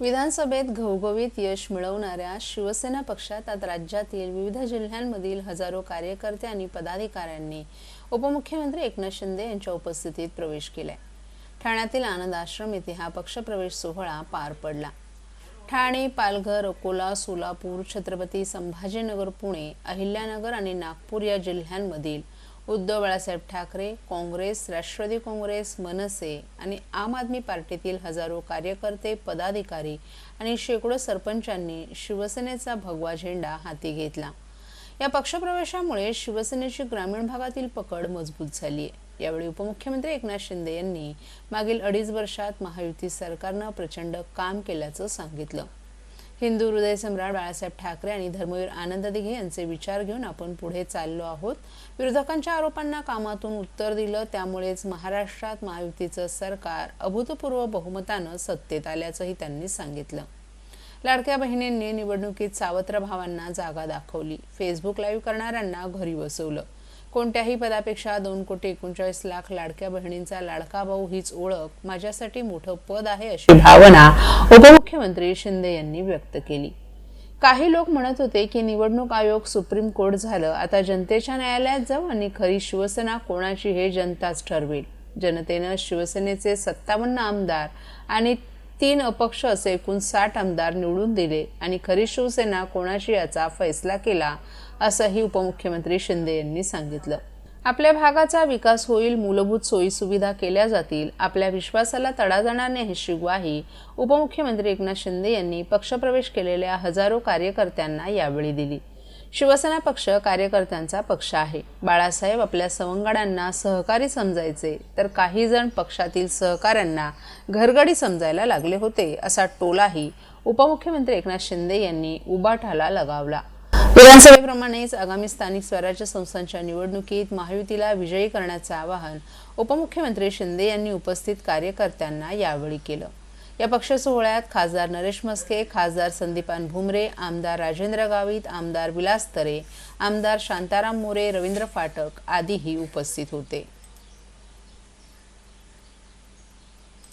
विधानसभेत घवघवीत यश मिळवणाऱ्या शिवसेना पक्षात आता राज्यातील विविध जिल्ह्यांमधील हजारो कार्यकर्ते आणि पदाधिकाऱ्यांनी उपमुख्यमंत्री एकनाथ शिंदे यांच्या उपस्थितीत प्रवेश केलाय. ठाण्यातील आनंद आश्रम येथे हा पक्षप्रवेश सोहळा पार पडला. ठाणे पालघर अकोला सोलापूर छत्रपती संभाजीनगर पुणे अहिल्यानगर आणि नागपूर या जिल्ह्यांमधील उद्धव बाळासाहेब ठाकरे काँग्रेस राष्ट्रवादी काँग्रेस मनसे आणि आम आदमी पार्टीतील हजारो कार्यकर्ते पदाधिकारी आणि शेकडो सरपंचांनी शिवसेनेचा भगवा झेंडा हाती घेतला. या पक्षप्रवेशामुळे शिवसेनेची ग्रामीण भागातील पकड मजबूत झाली आहे. यावेळी उपमुख्यमंत्री एकनाथ शिंदे यांनी मागील अडीच वर्षात महायुती सरकारनं प्रचंड काम केल्याचं सांगितलं. हिंदू हृदय सम्राट बाळासाहेब ठाकरे आणि धर्मवीर आनंद दिघे यांचे विचार घेऊन आपण पुढे चाललो आहोत. विरोधकांच्या आरोपांना कामातून उत्तर दिलं त्यामुळेच महाराष्ट्रात महायुतीचं सरकार अभूतपूर्व बहुमतानं सत्तेत आल्याचंही त्यांनी सांगितलं. लाडक्या बहिणींनी निवडणुकीत सावत्र भावांना जागा दाखवली. फेसबुक लाईव्ह करणाऱ्यांना घरी बसवलं. कोणत्याही पदापेक्षा दोन कोटी एकोणचाळीस लाख लाडक्या बहिणींचा लाडका भाऊ हीच ओळख माझ्यासाठी मोठं पद आहे अशी भावना उपमुख्यमंत्री शिंदे यांनी व्यक्त केली. काही लोक म्हणत होते की निवडणूक आयोग सुप्रीम कोर्ट झालं आता जनतेच्या न्यायालयात जाऊ आणि खरी शिवसेना कोणाची हे जनताच ठरवेल. जनतेनं शिवसेनेचे सत्तावन्न आमदार आणि तीन अपक्ष असे एकूण साठ आमदार निवडून दिले आणि खरी शिवसेना कोणाशी याचा फैसला केला असंही उपमुख्यमंत्री शिंदे यांनी सांगितलं. आपल्या भागाचा विकास होईल मूलभूत सोयीसुविधा केल्या जातील आपल्या विश्वासाला तडा जाणार नाही अशी ग्वाही उपमुख्यमंत्री एकनाथ शिंदे यांनी पक्षप्रवेश केलेल्या हजारो कार्यकर्त्यांना यावेळी दिली. शिवसेना पक्ष कार्यकर्त्यांचा पक्ष आहे. बाळासाहेब आपल्या सवंगड्यांना सहकारी समजायचे तर काही जण पक्षातील सहकाऱ्यांना घरगडी समजायला लागले होते असा टोलाही उपमुख्यमंत्री एकनाथ शिंदे यांनी उबाठाला लगावला. विधानसभेप्रमाणेच आगामी स्थानिक स्वराज्य संस्थांच्या निवडणुकीत महायुतीला विजयी करण्याचं आवाहन उपमुख्यमंत्री शिंदे यांनी उपस्थित कार्यकर्त्यांना यावेळी केलं. या पक्ष सोहळ्यात खासदार नरेश मस्के खासदार संदीपान भुमरे आमदार राजेंद्र गावित आमदार विलास तरे आमदार शांताराम मोरे रवींद्र फाटक आदीही उपस्थित होते.